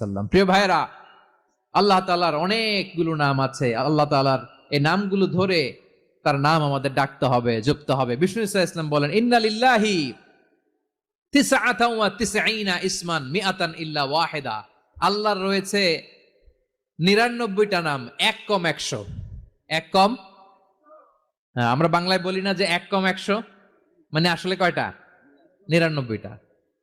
সাল্লাম। প্রিয় ভাইরা আল্লাহ তালার অনেকগুলো নাম আছে। আল্লাহ তালার এই নামগুলো ধরে তার নাম আমাদের ডাকতে হবে জপতে হবে। বিষ্ণু ইসা ইসলাম বলেন ইন্নালিল্লাহি ইসমান আল্লাহর রয়েছে নিরানব্বইটা নাম এক কম একশো। এক কম? হ্যাঁ, আমরা বাংলায় বলি না যে এক কম একশো মানে আসলে কয়টা? নিরানব্বইটা।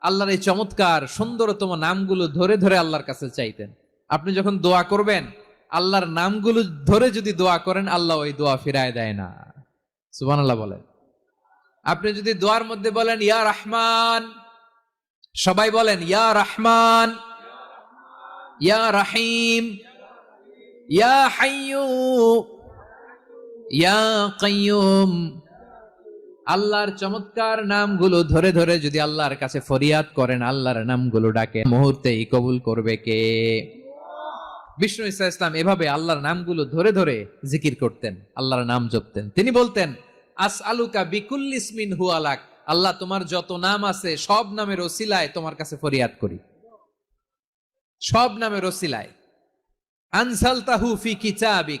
আল্লাহর এই চমৎকার, সুন্দরতম নামগুলো ধরে ধরে আল্লাহর কাছে চাইতেন। আপনি যখন দোয়া করবেন, আল্লাহর নামগুলো ধরে যদি দোয়া করেন, আল্লাহ ওই দোয়া ফিরায় দেয় না। সুবান আল্লাহ বলেন। আপনি যদি দোয়ার মধ্যে বলেন, ইয়া রহমান, সবাই বলেন, ইয়া রহমান, ইয়া রাহিম, ইয়া হাইয়ু, ইয়া কাইয়ুম আল্লাহর চমৎকার নামগুলো ধরে ধরে যদি আল্লাহর কাছে ফরিয়াদ করেন, আল্লাহর নামগুলো ডাকে, মুহূর্তেই কবুল করবে কে? বিষ্ণু ইসা ইসলাম এভাবে আল্লাহর নামগুলো ধরে ধরে জিকির করতেন, আল্লাহর নাম জপতেন। তিনি বলতেন আস আলুকা বিকুল্লিসমিন হু আলাক আল্লাহ তোমার যত নাম আছে, সব নামের ওসিলায় তোমার কাছে ফরিয়াদ করি। সব নামের ওসিলায়। আনসাল তাহু ফি কিতাবিক।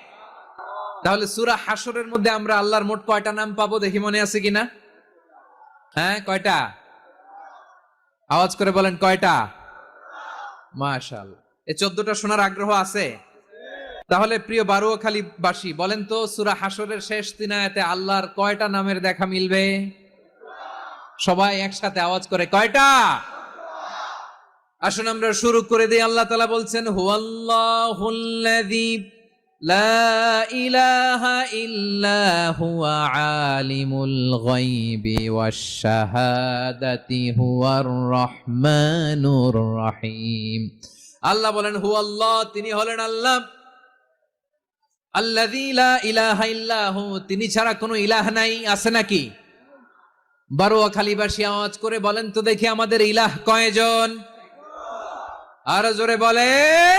তাহলে সুরা হাসরের মধ্যে আমরা আল্লাহর মোট কয়টা নাম পাবো দেখি মনে আছে কিনা? হ্যাঁ কয়টা? আওয়াজ করে বলেন কয়টা? মাশাল এই চোদ্দটা শোনার আগ্রহ আছে? তাহলে প্রিয় বারুয়াখালী বাসী, বলেন তো সুরা হাসরের শেষ দিনায়াতে আল্লাহর কয়টা নামের দেখা মিলবে? সবাই একসাথে আওয়াজ করে কয়টা? আসুন আমরা শুরু করে দিই। আল্লাহ তালা বলছেন, হুয়াল্লাহুল্লাযী لا إله إلا هو عالم الغيب والشهادة هو الرحمن الرحيم আল্লাহ বলেন হু আল্লাহ তিনি হলেন আল্লাহ আল্লাযী লা ইলাহা ইল্লাহু তিনি ছাড়া কোনো ইলাহ নাই আছে নাকি বারোয়া খালিবাসী আওয়াজ করে বলেন তো দেখি আমাদের ইলাহ কয়জন আর জোরে বলেন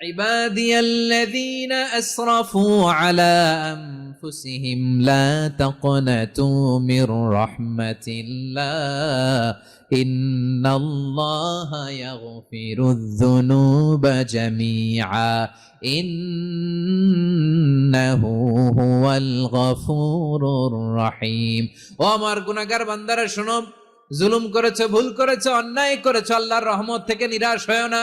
عبادي الذين أسرفوا على أنفسهم لا تقنطوا من رحمة الله إن الله يغفر الذنوب جميعا إنه هو الغفور الرحيم ও আমার গুনাহগার বান্দারা শোনো জুলুম করেছে ভুল করেছে অন্যায় করেছে আল্লাহর রহমত থেকে নিরাশ হয় না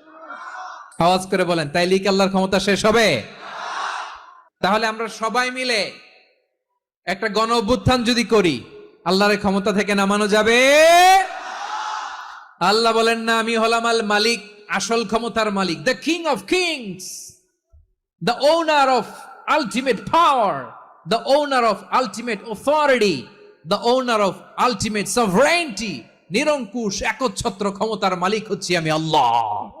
আওয়াজ করে বলেন তাইলেই কি আল্লাহর ক্ষমতা শেষ হবে? তাহলে আমরা সবাই মিলে একটা গণ অভ্যুত্থান যদি করি আল্লাহর এই ক্ষমতা থেকে নামানো যাবে? আল্লাহ বলেন না আমি হলাম আল মালিক আসল ক্ষমতার মালিক the king of kings the owner of ultimate power, the owner of ultimate authority, the owner of ultimate sovereignty, নিরঙ্কুশ একচ্ছত্র ক্ষমতার মালিক হচ্ছি আমি আল্লাহ।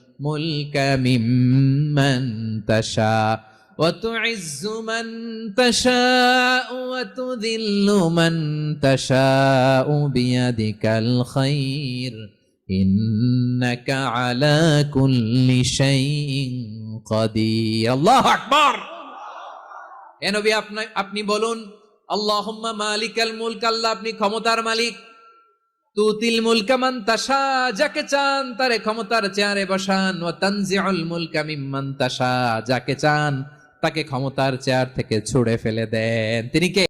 মুলকা মিম্মান তাশা وتعز من تشاء وتذل من تشاء بيدك الخير إنك على كل شيء قدير الله أكبر এ নবী আপনি আপনি বলুন আল্লাহুম্মা মালিকাল মুলক আল্লাহ আপনি ক্ষমতার মালিক তুতিল মুলকা মান তাশা, যাকে চান তারে ক্ষমতার চেয়ারে বসান। ওয়া তানজিউল মুলকা মিম্মান তাশা, যাকে চান তাকে ক্ষমতার চেয়ার থেকে ছুড়ে ফেলে দেন। তিনি কে?